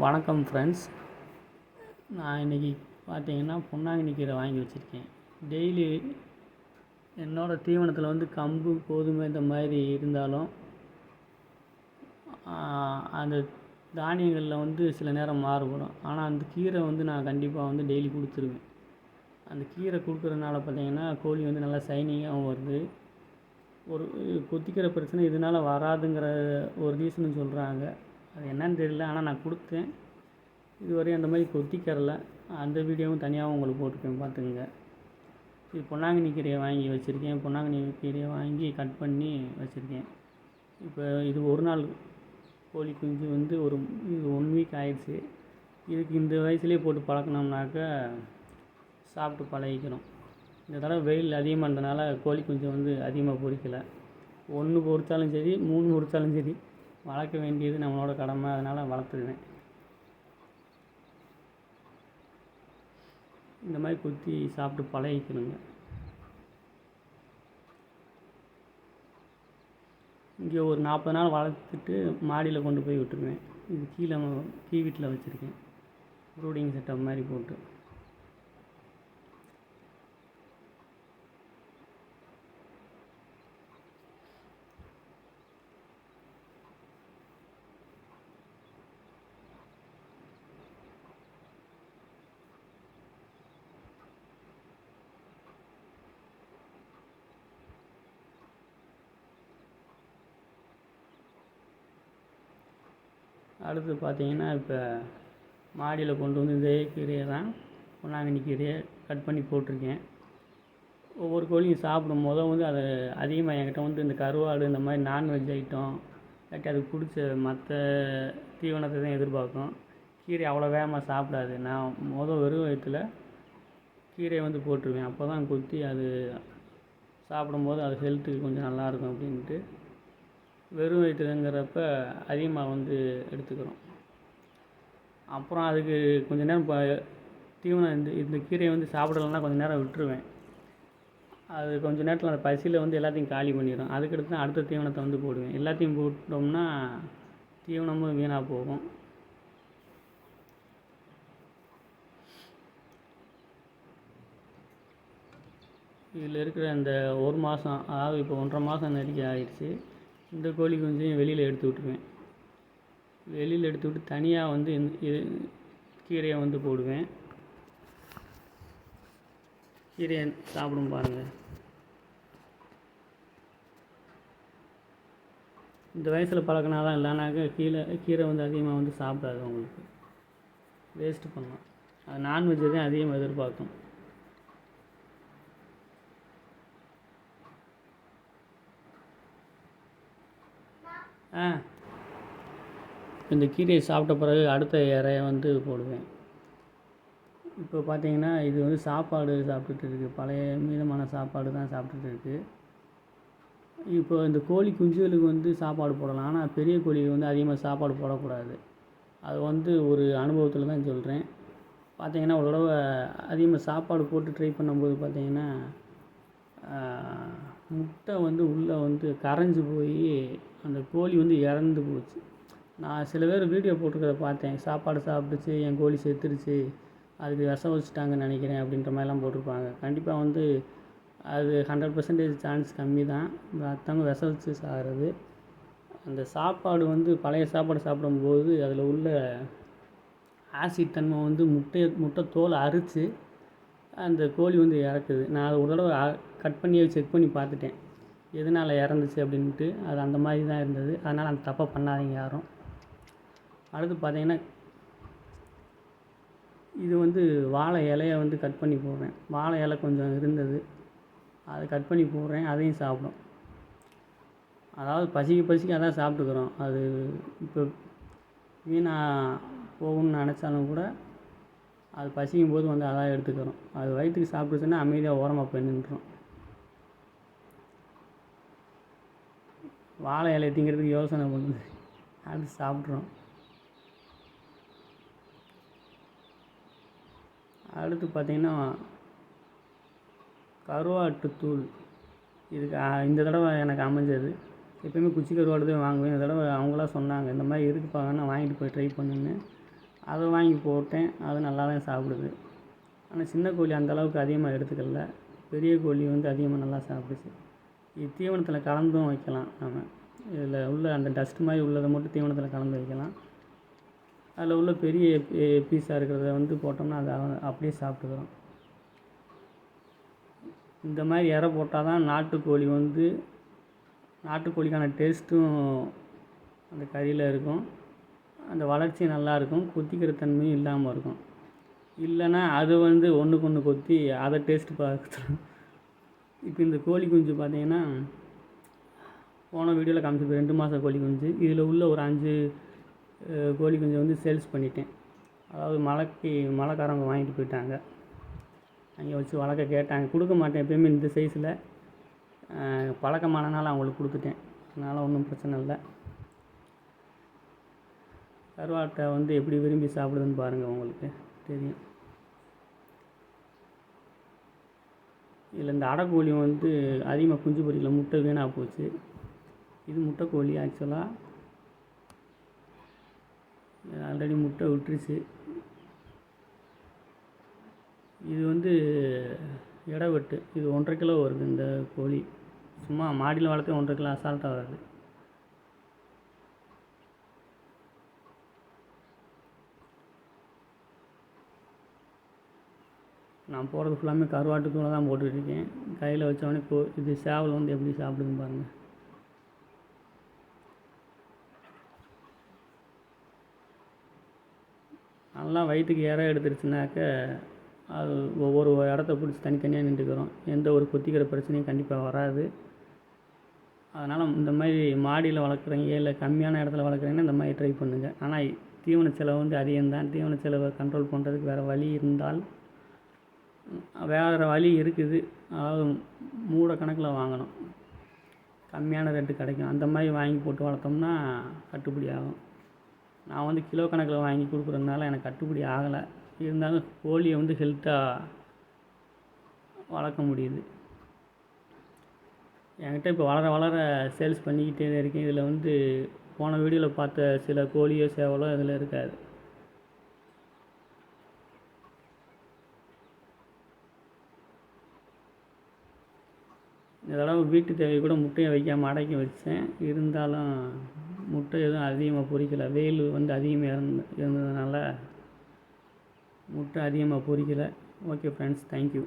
வணக்கம் ஃப்ரெண்ட்ஸ் நான் இன்றைக்கி பார்த்தீங்கன்னா பொன்னாங்கண்ணி கீரை வாங்கி வச்சுருக்கேன். டெய்லி என்னோடய தீவனத்தில் வந்து கம்பு கோதுமை இந்த மாதிரி இருந்தாலும் அந்த தானியங்களில் வந்து சில நேரம் மாறுபடும். ஆனால் அந்த கீரை வந்து நான் கண்டிப்பாக வந்து டெய்லி கொடுத்துருவேன் அந்த கீரை கொடுக்குறதுனால பார்த்தீங்கன்னா கோழி வந்து நல்லா சைனிங்காகவும் வருது. ஒரு கொத்திக்கிற பிரச்சனை இதனால் வராதுங்கிற ஒரு ரீசனும் சொல்கிறாங்க அது என்னன்னு தெரியல ஆனால் நான் கொடுத்தேன். இதுவரையும் அந்த மாதிரி கொத்திக்கரல அந்த வீடியோவும் தனியாகவும் உங்களுக்கு போட்டிருக்கேன் பார்த்துக்குங்க. இது பொன்னாங்கண்ணி கீரையை வாங்கி வச்சுருக்கேன். பொன்னாங்கண்ணி கீரையை வாங்கி கட் பண்ணி வச்சுருக்கேன். இப்போ இது ஒரு நாள் கோழி குஞ்சு வந்து ஒரு இது ஒன் வீக் ஆயிடுச்சு. இதுக்கு இந்த வயசுலேயே போட்டு பழக்கினோம்னாக்கா சாப்பிட்டு பழகிக்கிறோம் இந்த தடவை வெயில் அதிகமாக இருந்தனால கோழி குஞ்சு வந்து அதிகமாக பொறிக்கலை. ஒன்று பொறித்தாலும் சரி மூணு பொறித்தாலும் சரி வளர்க்க வேண்டியது நம்மளோட கடமை அதனால் வளர்த்துருவேன். இந்த மாதிரி குத்தி சாப்பிட்டு பழகிக்கணுங்க. இங்கே ஒரு நாற்பது நாள் வளர்த்துட்டு மாடியில் கொண்டு போய் விட்டுருவேன். இது கீழே கீ வீட்டில் வச்சுருக்கேன். ப்ரூடிங் செட்டப் மாதிரி போட்டு. அடுத்து பார்த்தீங்கன்னா இப்போ மாடியில் கொண்டு வந்து இதே கீரையை தான் பொன்னாங்கண்ணி கீரையை கட் பண்ணி போட்டிருக்கேன். ஒவ்வொரு கோழியும் சாப்பிடும் போதும் வந்து அதை அதிகமாக என்கிட்ட வந்து இந்த கருவாடு இந்த மாதிரி நான்வெஜ் ஐட்டம் இல்லாட்டி அதுக்கு பிடிச்ச மற்ற தீவனத்தை தான் எதிர்பார்க்கும். கீரை அவ்வளோ வேகமாக சாப்பிடாது. நான் மொதல் வெறும் வயிற்றுல கீரையை வந்து போட்டுருவேன். அப்போ தான் கொத்தி அது சாப்பிடும்போது அது ஹெல்த்துக்கு கொஞ்சம் நல்லாயிருக்கும் அப்படின்ட்டு வெறும் வயிற்றுலங்கிறப்ப அதிகமாக வந்து எடுத்துக்கிறோம். அப்புறம் அதுக்கு கொஞ்ச நேரம் இப்போ தீவனம் இந்த இந்த கீரையை வந்து சாப்பிடலன்னா கொஞ்சம் நேரம் விட்டுருவேன். அது கொஞ்சம் நேரத்தில் அந்த பசியில் வந்து எல்லாத்தையும் காலி பண்ணிடும் அதுக்கடுத்து தான் அடுத்த தீவனத்தை வந்து போடுவேன். எல்லாத்தையும் போட்டோம்னா தீவனமும் வீணாக போகும். இதில் இருக்கிற இந்த ஒரு மாதம் அதாவது இப்போ ஒன்றரை மாதம் நெருக்கி ஆகிடுச்சு இந்த கோழி குஞ்சையும் வெளியில் எடுத்து விட்டுருவேன். வெளியில் எடுத்து விட்டு தனியாக வந்து கீரையை வந்து போடுவேன். கீரையை சாப்பிடும் பாருங்கள் இந்த வயசில் பழக்கினா தான் இல்லைனாக்கா கீழே கீரை வந்து அதிகமாக வந்து சாப்பிடாது உங்களுக்கு வேஸ்ட்டு பண்ணலாம். அது நான்வெஜ்ஜை தான் அதிகமாக எதிர்பார்க்கும். இந்த கீரையை சாப்பிட்ட பிறகு அடுத்த இறைய வந்து போடுவேன். இப்போ பார்த்தீங்கன்னா இது வந்து சாப்பாடு சாப்பிட்டுட்டு இருக்குது பழைய மீதமான சாப்பாடு தான் சாப்பிட்டுட்டு இருக்குது இப்போ இந்த கோழி குஞ்சுகளுக்கு வந்து சாப்பாடு போடலாம். ஆனால் பெரிய கோழிக்கு வந்து அதிகமாக சாப்பாடு போடக்கூடாது. அது வந்து ஒரு அனுபவத்தில் தான் சொல்கிறேன் பார்த்தீங்கன்னா ஒரு தடவை அதிகமாக சாப்பாடு போட்டு ட்ரை பண்ணும்போது பார்த்தீங்கன்னா முட்டை வந்து உள்ளே வந்து கரைஞ்சி போய் அந்த கோழி வந்து இறந்து போச்சு. நான் சில பேர் வீடியோ போட்டிருக்கிறத பார்த்தேன். சாப்பாடு சாப்பிட்டுச்சு என் கோழி செத்துருச்சு அதுக்கு விஷம் வச்சுட்டாங்கன்னு நினைக்கிறேன் அப்படின்ற மாதிரிலாம் போட்டிருப்பாங்க. கண்டிப்பாக வந்து அது ஹண்ட்ரட் பர்சன்டேஜ் சான்ஸ் கம்மி தான் மற்றவங்க விஷம் வச்சு சாகிறது. அந்த சாப்பாடு வந்து பழைய சாப்பாடு சாப்பிடும்போது அதில் உள்ள ஆசிட் தன்மை வந்து முட்டையை முட்டை தோலை அரித்து அந்த கோழி வந்து இறக்குது. நான் அதை ஒரு தடவை கட் பண்ணி செக் பண்ணி பார்த்துட்டேன். எதனால் இறந்துச்சு அப்படின்ட்டு அது அந்த மாதிரி தான் இருந்தது. அதனால் அந்த தப்பை பண்ணாதீங்க யாரும். அடுத்து பார்த்தீங்கன்னா இது வந்து வாழை இலையை வந்து கட் பண்ணி போடுறேன். வாழை இலை கொஞ்சம் இருந்தது. அதை கட் பண்ணி போடுறேன். அதையும் சாப்பிடும். அதாவது பசிக்கு பசிக்கு அதான் சாப்பிட்டுக்கிறோம். அது இப்போ வீணாக போகும்னு நினச்சாலும் கூட அது பசிக்கும் போது வந்து அதான் எடுத்துக்கிறோம். அது வயிற்றுக்கு சாப்பிட்டுச்சுன்னா அமைதியாக ஓரமாக போய் நின்றுடும் வாழை இலையை திங்கிறதுக்கு யோசனை பண்ணுது. அது சாப்பிட்றோம். அடுத்து பார்த்திங்கன்னா கருவாட்டுத்தூள் இதுக்கு இந்த தடவை எனக்கு அமைஞ்சது. எப்பயுமே குச்சி கருவாடு தான் வாங்குவேன். இந்த தடவை அவங்களா சொன்னாங்க இந்த மாதிரி இருக்குப்பா நான் வாங்கிட்டு போய் ட்ரை பண்ணுன்னு. அதை வாங்கி போட்டேன். அது நல்லா தான் சாப்பிடுது. ஆனால் சின்ன கோழி அந்த அளவுக்கு அதிகமாக எடுத்துக்கல. பெரிய கோழி வந்து அதிகமாக நல்லா சாப்பிடுச்சு. தீவனத்தில் கலந்தும் வைக்கலாம் நம்ம இதில் உள்ள அந்த டஸ்ட் மாதிரி உள்ளதை மட்டும் தீவனத்தில் கலந்து வைக்கலாம். அதில் உள்ள பெரிய பீஸாக இருக்கிறத வந்து போட்டோம்னா அதை அப்படியே சாப்பிட்டுக்கிறோம். இந்த மாதிரி இற போட்டால் தான் நாட்டுக்கோழி வந்து நாட்டுக்கோழிக்கான டேஸ்ட்டும் அந்த கறியில் இருக்கும். அந்த வளர்ச்சி நல்லாயிருக்கும் கொத்திக்கிற தன்மையும் இல்லாமல் இருக்கும். இல்லைன்னா அது வந்து ஒன்றுக்கு ஒன்று கொத்தி அதை டேஸ்ட்டு பார்த்துரும். இப்போ இந்த கோழி குஞ்சு பார்த்தீங்கன்னா போன வீடியோவில் காமிச்சது ரெண்டு மாதம் கோழி குஞ்சு. இதில் உள்ள ஒரு அஞ்சு கோழி குஞ்சை வந்து சேல்ஸ் பண்ணிட்டேன். அதாவது மலைக்கு மலைக்காரவங்க வாங்கிட்டு போயிட்டாங்க. அங்கே வச்சு வளர்க்க கேட்டாங்க. கொடுக்க மாட்டேன் எப்பயுமே இந்த சைஸில் பழக்கமானனால அவங்களுக்கு கொடுத்துட்டேன். அதனால் ஒன்றும் பிரச்சனை இல்லை. கருவாட்டை வந்து எப்படி விரும்பி சாப்பிடுதுன்னு பாருங்கள் உங்களுக்கு. தெரியும். இதில் இந்த அடைக்கோழி வந்து அதிகமாக குஞ்சு பொரிக்கல முட்டை வீணாக போச்சு. இது முட்டைக்கோழி ஆக்சுவலாக ஆல்ரெடி முட்டை விட்டுருச்சு. இது வந்து எடை வெட்டு இது ஒன்றரை கிலோ வருது இந்த கோழி. சும்மா மாடியில் வளர்த்து ஒன்றரை கிலோ அசால்ட்டாக வருது நான் போடுறது ஃபுல்லாமே கருவாட்டு தூளை தான் போட்டுட்ருக்கேன். கையில் வச்சவொடனே இப்போ இது சேவல் வந்து எப்படி சாப்பிடுதுன்னு பாருங்கள் நல்லா வயிற்றுக்கு இறை எடுத்துருச்சுனாக்க அது ஒவ்வொரு இடத்த பிடிச்சி தனித்தனியாக நின்றுக்கிறோம். எந்த ஒரு கொத்திக்கிற பிரச்சனையும் கண்டிப்பாக வராது. அதனால் இந்த மாதிரி மாடியில் வளர்க்குறீங்க இல்லை கம்மியான இடத்துல வளர்க்குறீங்கன்னா இந்த மாதிரி ட்ரை பண்ணுங்கள் ஆனால் தீவன செலவு வந்து அதிகம்தான். தீவன செலவை கண்ட்ரோல் பண்ணுறதுக்கு வேறு வழி இருந்தால் வேறு வழி இருக்குது. அதாவது மூட கணக்கில் வாங்கணும். கம்மியான ரேட்டு கிடைக்கும். அந்த மாதிரி வாங்கி போட்டு வளர்த்தோம்னா கட்டுப்படி ஆகும். நான் வந்து கிலோ கணக்கில் வாங்கி கொடுக்குறதுனால எனக்கு கட்டுப்படி ஆகலை. இருந்தாலும் கோழியை வந்து ஹெல்த்தாக வளர்க்க முடியுது. என்கிட்ட இப்போ வளர வளர சேல்ஸ் பண்ணிக்கிட்டே இருக்கேன். இதில் வந்து போன வீடியோவில் பார்த்த சில கோழியோ சேவலோ இதில் இருக்காது. இதெல்லாம் வீட்டு தேவை கூட முட்டையை வைக்காமல் அடைக்க வச்சேன். இருந்தாலும் முட்டை எதுவும் அதிகமாக பொரிக்கலை வெயில் வந்து அதிகமாக இருந்து இருந்ததுனால முட்டை அதிகமாக பொரிக்கலை ஓகே ஃப்ரெண்ட்ஸ் தேங்க்யூ